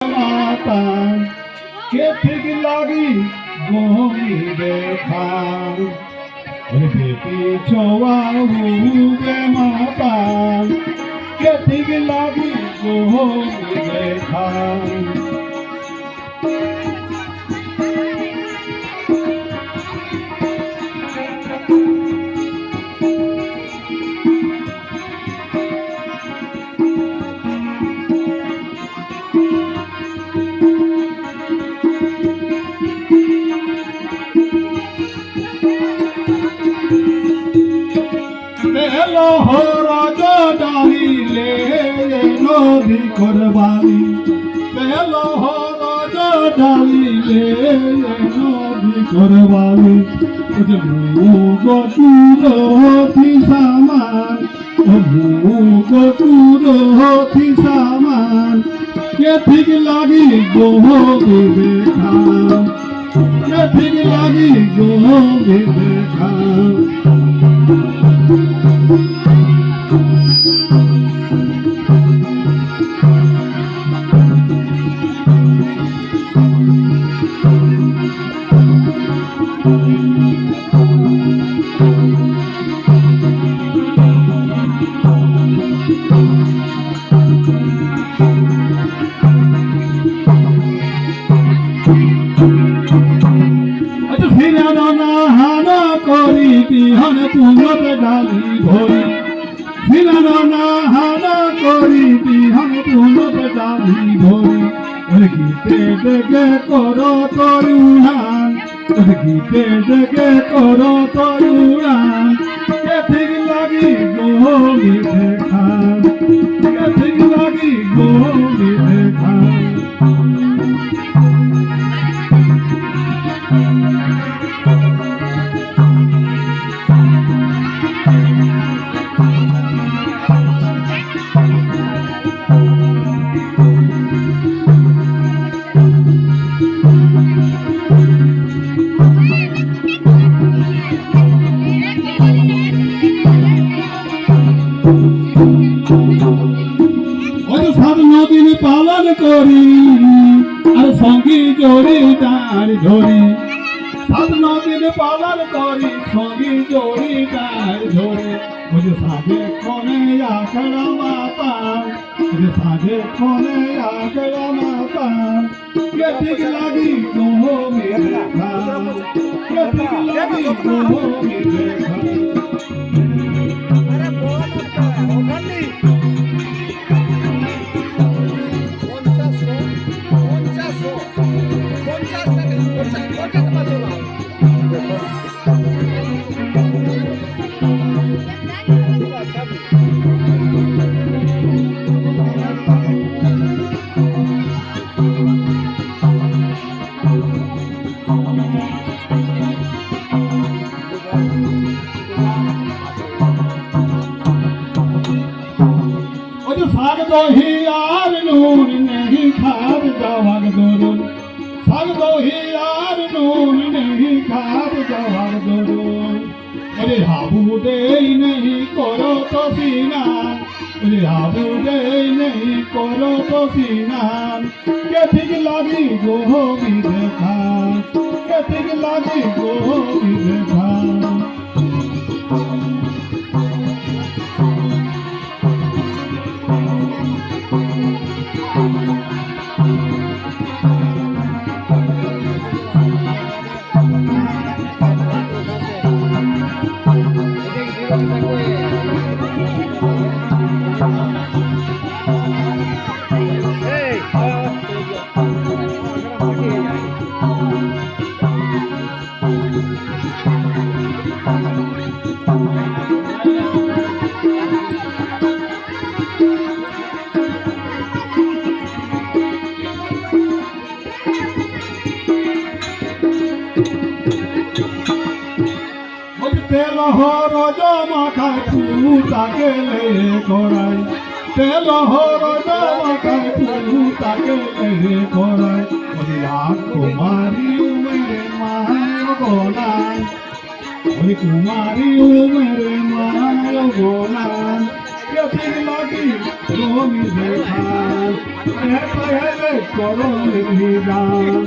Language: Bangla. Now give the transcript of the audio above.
মাতা কে ঠিক লাগি গমি দেখা বেটি ছোয়া হুবে মাতা কে ঠিক লাগি গমি দেখা বেলো হরজ ডালিলে নদী করবালি বেলো হরজ ডালিলে নদী করবালি গতুরথি সামান গতুরথি সামান কে ঠিক লাগি গোহ দেখা কে ঠিক লাগি গোহ দেখা আজ ফিরানো না হানা করি বিহন পুনত ডালি ভরি ফিরানো না হানা করি বিহন পুনত ডালি ভরি গীতে ডেকে করো তরুণান গীতে ডেকে করো তরুণান কে ঠিক লাগি গোহলি দেখান কে ঠিক লাগি গোহলি দেখান ওই করি আর সঙ্গী জড়ি তার ধরি সাত নদীন পালন করি, সঙ্গী জড়ি তার ধরে ওই সাধে ক্ষণে আখড়া মাতা ওই সাধে ক্ষণে আখড়া মাতা। কে ঠিক লাগি গোহ দেখা কে ਸਾਗਦੋ ਹੀ ਯਾਰ ਨੂਰ ਨਹੀਂ ਖਾਦ ਜਾ ਵਗਦੋ ਸਾਗਦੋ ਹੀ ਯਾਰ ਨੂਰ ਨਹੀਂ ਖਾਦ ਜਾ ਵਗਦੋ ਅਰੇ ਹਾਬੂ ਦੇ সিনান ওরে হাবু দেই নেহি করো তো সিনান। কে ঠিক লাগি গোহ দেখা কে ঠিক লাগি গোহ দেখা এই তেল হরজ মাথায় পুরু তাকে লে করাই তেল হরজ মাথায় পুরু তাকে লে করাই ওই লাখ কুমারী মেরে মায় গোলায়। ওই কুমারী মেরে মায় গোলায় করো নিদান।